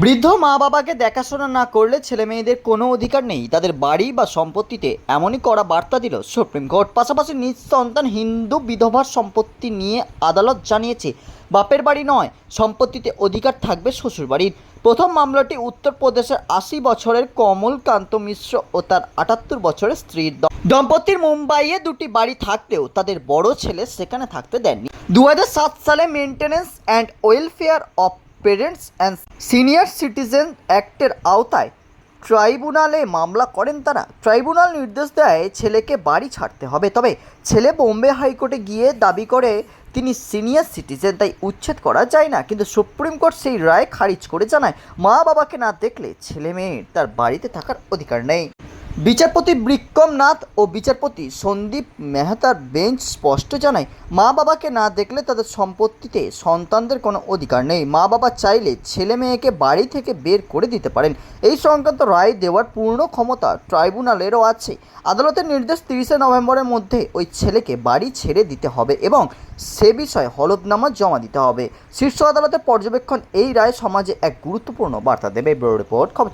বৃদ্ধ মা বাবাকে দেখাশোনা না করলে ছেলে মেয়েদের কোনো অধিকার নেই। তাদের বাড়ি বা সম্পত্তিতে এমনই করা বার্তা দিল সুপ্রিম কোর্ট। পাশাপাশি নিজ সন্তান হিন্দু বিধবার সম্পত্তি নিয়ে আদালত জানিয়েছে, বাপের বাড়ি নয়, সম্পত্তিতে অধিকার থাকবে শ্বশুর বাড়ির প্রথম মামলাটি উত্তরপ্রদেশের আশি বছরের কমলকান্ত মিশ্র ও তার আটাত্তর বছরের স্ত্রীর দম্পতির মুম্বাইয়ে দুটি বাড়ি থাকলেও তাদের বড় ছেলে সেখানে থাকতে দেননি। দু হাজার সাত সালে maintenance and welfare of parents and senior citizen অ্যাক্টের আওতায় ট্রাইব্যুনালে মামলা করেন তারা। ট্রাইব্যুনাল নির্দেশ দেয় ছেলেকে বাড়ি ছাড়তে হবে, তবে ছেলে বোম্বে হাইকোর্টে গিয়ে দাবি করে তিনি সিনিয়র সিটিজেন, তাই উচ্ছেদ করা যায় না। কিন্তু সুপ্রিম কোর্ট সেই রায় খারিজ করে জানায় মা বাবাকে না দেখলে ছেলে মেয়ের তার বাড়িতে থাকার অধিকার নেই। বিচারপতি বিক্রম নাথ ও বিচারপতি সন্দীপ মেহতার বেঞ্চ স্পষ্ট জানায়, মা বাবাকে না দেখলে তাদের সম্পত্তিতে সন্তানদের কোনো অধিকার নেই। মা বাবা চাইলে ছেলে মেয়েকে বাড়ি থেকে বের করে দিতে পারেন। এই সংক্রান্ত রায় দেওয়ার পূর্ণ ক্ষমতা ট্রাইব্যুনালেরও আছে। আদালতের নির্দেশ তিরিশে নভেম্বরের মধ্যে ওই ছেলেকে বাড়ি ছেড়ে দিতে হবে এবং সে বিষয়ে হলফনামা জমা দিতে হবে। শীর্ষ আদালতের পর্যবেক্ষণ এই রায় সমাজে এক গুরুত্বপূর্ণ বার্তা দেবে। ব্যুরো রিপোর্ট, খবর